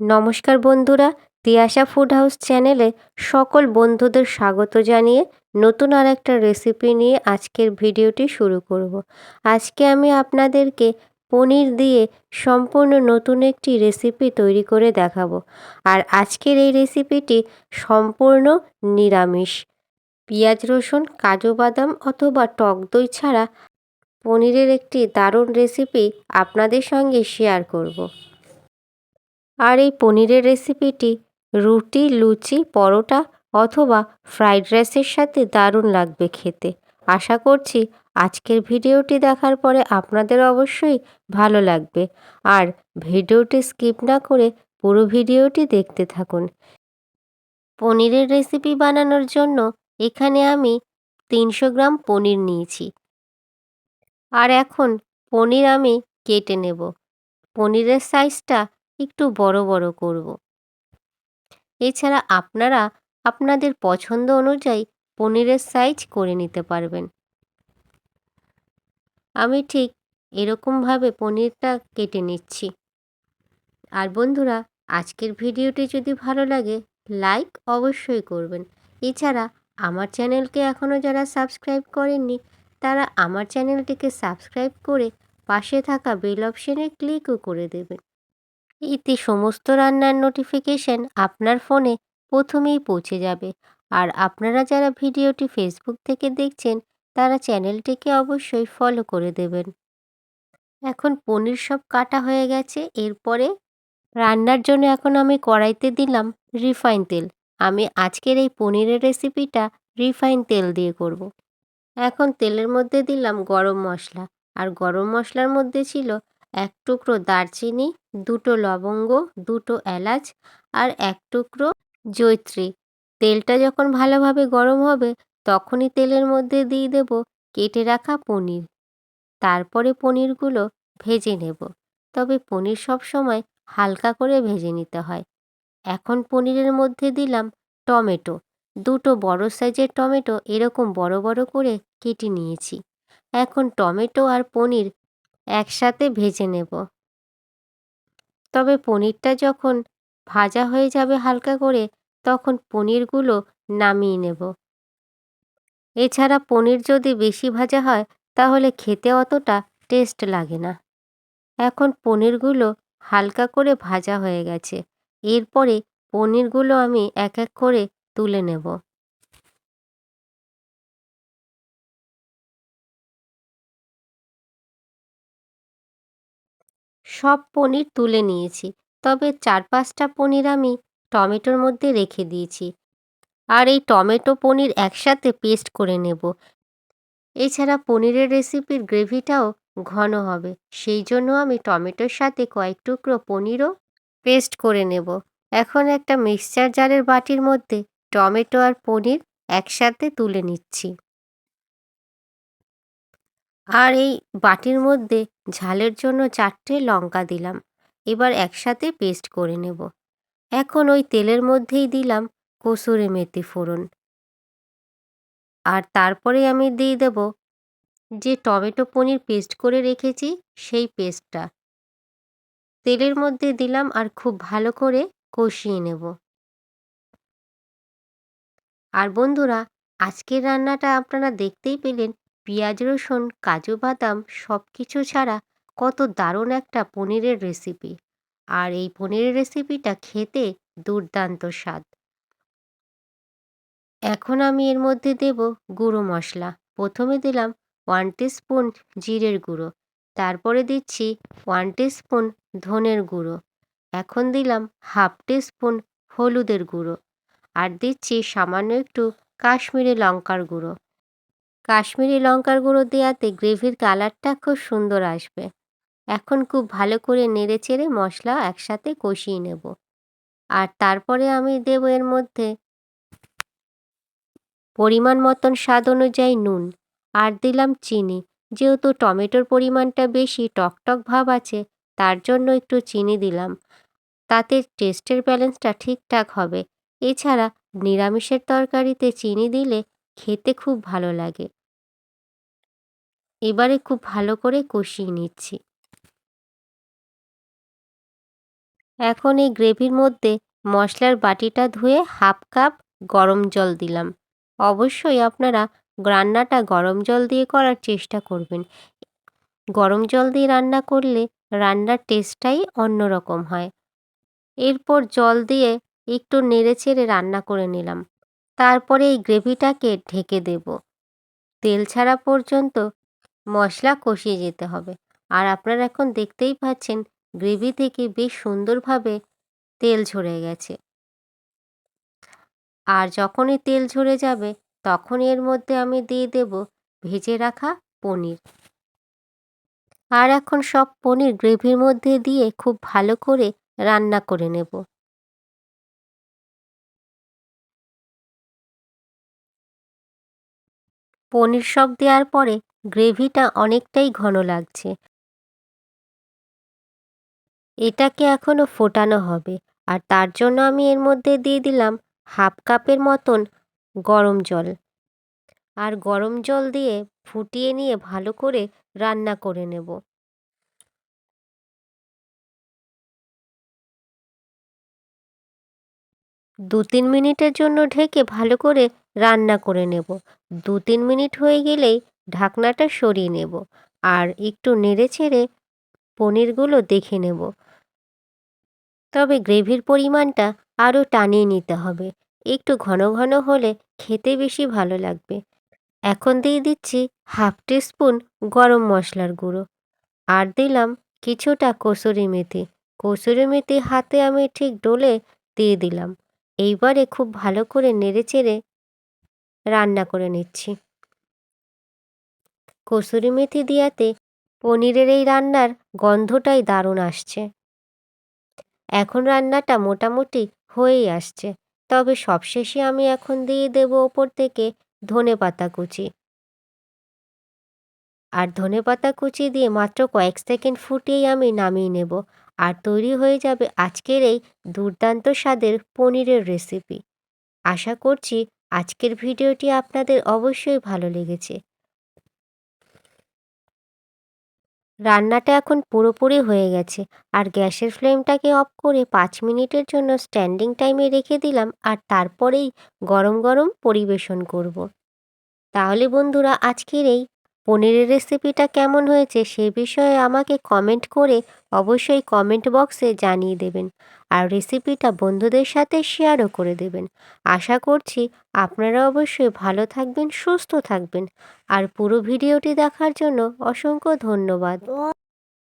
নমস্কার বন্ধুরা, Tiyasha food house চ্যানেলে সকল বন্ধুদের স্বাগত জানিয়ে নতুন আর একটা রেসিপি নিয়ে আজকের ভিডিওটি শুরু করব। আজকে আমি আপনাদেরকে পনির দিয়ে সম্পূর্ণ নতুন একটি রেসিপি তৈরি করে দেখাবো আর আজকের এই রেসিপিটি সম্পূর্ণ নিরামিষ পেঁয়াজ, রসুন, কাজু বাদাম অথবা টক দই ছাড়া পনিরের একটি দারুণ রেসিপি আপনাদের সঙ্গে শেয়ার করব। আর এই পনিরের রেসিপিটি রুটি, লুচি, পরোটা অথবা ফ্রাইড রাইসের সাথে দারুণ লাগবে খেতে। আশা করছি আজকের ভিডিওটি দেখার পরে আপনাদের অবশ্যই ভালো লাগবে। আর ভিডিওটি স্কিপ না করে পুরো ভিডিওটি দেখতে থাকুন। পনিরের রেসিপি বানানোর জন্য এখানে আমি তিনশো গ্রাম পনির নিয়েছি। আর এখন পনির আমি কেটে নেব। পনিরের সাইজটা একটু বড় বড় করব। এছাড়া আপনারা আপনাদের পছন্দ অনুযায়ী পনিরের সাইজ করে নিতে পারবেন। আমি ঠিক এরকমভাবে পনিরটা কেটে নিচ্ছি। আর বন্ধুরা, আজকের ভিডিওটি যদি ভালো লাগে লাইক অবশ্যই করবেন। এছাড়া আমার চ্যানেলকে এখনও যারা সাবস্ক্রাইব করেননি, তারা আমার চ্যানেলটিকে সাবস্ক্রাইব করে পাশে থাকা বেল অপশনে ক্লিকও করে দেবেন। এতে সমস্ত রান্নার নোটিফিকেশন আপনার ফোনে প্রথমেই পৌঁছে যাবে। আর আপনারা যারা ভিডিওটি ফেসবুক থেকে দেখছেন, তারা চ্যানেলটিকে অবশ্যই ফলো করে দেবেন। এখন পনির সব কাটা হয়ে গেছে, এরপরে রান্নার জন্য এখন আমি কড়াইতে দিলাম রিফাইন তেল। আমি আজকের এই পনিরের রেসিপিটা রিফাইন তেল দিয়ে করব। এখন তেলের মধ্যে দিলাম গরম মশলা। আর গরম মশলার মধ্যে ছিল এক টুকরো দারচিনি, দুটো লবঙ্গ, দুটো এলাচ আর এক টুকরো জৈত্রী তেলটা যখন ভালোভাবে গরম হবে, তখনই তেলের মধ্যে দিয়ে দেব কেটে রাখা পনির। তারপরে পনিরগুলো ভেজে নেব। তবে পনির সব সময় হালকা করে ভেজে নিতে হয়। এখন পনিরের মধ্যে দিলাম টমেটো। দুটো বড় সাইজের টমেটো এরকম বড় বড় করে কেটে নিয়েছি। এখন টমেটো আর পনির একসাথে ভেজে নেব। তবে পনিরটা যখন ভাজা হয়ে যাবে হালকা করে, তখন পনিরগুলো নামিয়ে নেব। এছাড়া পনির যদি বেশি ভাজা হয়, তাহলে খেতে অতটা টেস্ট লাগে না। এখন পনিরগুলো হালকা করে ভাজা হয়ে গেছে। এরপরে পনিরগুলো আমি এক এক করে তুলে নেব। সব পনির তুলে নিয়েছি। তবে চার পাঁচটা পনির আমি টমেটোর মধ্যে রেখে দিয়েছি। আর এই টমেটো পনির একসাথে পেস্ট করে নেব। এছাড়া পনিরের রেসিপির গ্রেভিটাও ঘন হবে। সেই জন্য আমি টমেটোর সাথে কয়েক টুকরো পনিরও পেস্ট করে নেব। এখন একটা মিক্সচার জারের বাটির মধ্যে টমেটো আর পনির একসাথে তুলে নিচ্ছি। আর এই বাটির মধ্যে ঝালের জন্য চারটে লঙ্কা দিলাম। এবার একসাথে পেস্ট করে নেব। এখন ওই তেলের মধ্যেই দিলাম কসুরি মেথি ফোড়ন। আর তারপরে আমি দিয়ে দেব যে টমেটো পনির পেস্ট করে রেখেছি, সেই পেস্টটা তেলের মধ্যে দিলাম আর খুব ভালো করে কষিয়ে নেব। আর বন্ধুরা, আজকের রান্নাটা আপনারা দেখতেই পেলেন পেঁয়াজ, রসুন, কাজু, বাদাম সব কিছু ছাড়া কত দারুণ একটা পনিরের রেসিপি আর এই পনিরের রেসিপিটা খেতে দুর্দান্ত স্বাদ। এখন আমি এর মধ্যে দেব গুঁড়ো মশলা। প্রথমে দিলাম ওয়ান স্পুন জিরের গুঁড়ো। তারপরে দিচ্ছি ওয়ান স্পুন ধনের গুঁড়ো। এখন দিলাম হাফ স্পুন হলুদের গুঁড়ো। আর দিচ্ছি সামান্য একটু কাশ্মীরি লঙ্কার গুঁড়ো। কাশ্মীরি লঙ্কার গুঁড়ো দেওয়াতে গ্রেভির কালারটা খুব সুন্দর আসবে। এখন খুব ভালো করে নেড়ে চেড়ে মশলা একসাথে কষিয়ে নেব। আর তারপরে আমি দেব এর মধ্যে পরিমাণ মতন স্বাদ অনুযায়ী নুন আর দিলাম চিনি। যেহেতু টমেটোর পরিমাণটা বেশি, টকটক ভাব আছে, তার জন্য একটু চিনি দিলাম। তাতে টেস্টের ব্যালেন্সটা ঠিকঠাক হবে। এছাড়া নিরামিষের তরকারিতে চিনি দিলে খেতে খুব ভালো লাগে। এবারে খুব ভালো করে কষিয়ে নিচ্ছি। এখন এই গ্রেভির মধ্যে মশলার বাটিটা ধুয়ে হাফ কাপ গরম জল দিলাম। অবশ্যই আপনারা রান্নাটা গরম জল দিয়ে করার চেষ্টা করবেন। গরম জল দিয়ে রান্না করলে রান্নার টেস্টটাই অন্যরকম হয়। এরপর জল দিয়ে একটু নেড়ে চেড়ে রান্না করে নিলাম। তারপরে এই গ্রেভিটাকে ঢেকে দেব। তেল ছাড়া পর্যন্ত মশলা কষিয়ে যেতে হবে। আর আপনারা এখন দেখতেই পাচ্ছেন, গ্রেভি থেকে বেশ সুন্দরভাবে তেল ঝরে গেছে। আর যখনই তেল ঝরে যাবে তখন এর মধ্যে আমি দিয়ে দেব ভেজে রাখা পনির। আর এখন সব পনির গ্রেভির মধ্যে দিয়ে খুব ভালো করে রান্না করে নেব। পনির সব দেওয়ার পরে গ্রেভিটা অনেকটাই ঘন লাগছে। এটাকে এখনও ফোটানো হবে আর তার জন্য আমি এর মধ্যে দিয়ে দিলাম হাফ কাপের মতন গরম জল। আর গরম জল দিয়ে ফুটিয়ে নিয়ে ভালো করে রান্না করে নেব। দু তিন মিনিটের জন্য ঢেকে ভালো করে রান্না করে নেব। দু তিন মিনিট হয়ে গেলেই ঢাকনাটা সরিয়ে নেব আর একটু নেড়ে ছেড়ে পনিরগুলো দেখে নেব। তবে গ্রেভির পরিমাণটা আরও টানিয়ে নিতে হবে। একটু ঘন ঘন হলে খেতে বেশি ভালো লাগবে। এখন দিয়ে দিচ্ছি হাফ স্পুন গরম মশলার গুঁড়ো। আর দিলাম কিছুটা কসুরি মেথি। কসুরি মেথি হাতে আমি ঠিক ডলে দিয়ে দিলাম। এইবারে খুব ভালো করে নেড়ে চেড়ে রান্না করে নিচ্ছি। কসুরি মেথি দিয়াতে পনিরের এই রান্নার গন্ধটাই দারুণ আসছে। এখন রান্নাটা মোটামুটি হয়েই আসছে, তবে সবশেষে আমি এখন দিয়ে দেব ওপর থেকে ধনে পাতা কুচি। আর ধনে পাতা কুচি দিয়ে মাত্র কয়েক সেকেন্ড ফুটিয়েই আমি নামিয়ে নেব, আর তৈরি হয়ে যাবে আজকের এই দুর্দান্ত স্বাদের পনিরের রেসিপি। আশা করছি আজকের ভিডিওটি আপনাদের অবশ্যই ভালো লেগেছে। রান্নাটা এখন পুরোপুরি হয়ে গেছে আর গ্যাসের ফ্লেমটাকে অফ করে পাঁচ মিনিটের জন্য স্ট্যান্ডিং টাইমে রেখে দিলাম আর তারপরেই গরম গরম পরিবেশন করব। তাহলে বন্ধুরা, আজকের এই পনিরের রেসিপিটা কেমন হয়েছে সে বিষয়ে আমাকে কমেন্ট করে অবশ্যই কমেন্ট বক্সে জানিয়ে দেবেন। আর রেসিপিটা বন্ধুদের সাথে শেয়ারও করে দেবেন। আশা করছি আপনারা অবশ্যই ভালো থাকবেন, সুস্থ থাকবেন। আর পুরো ভিডিওটি দেখার জন্য অসংখ্য ধন্যবাদ।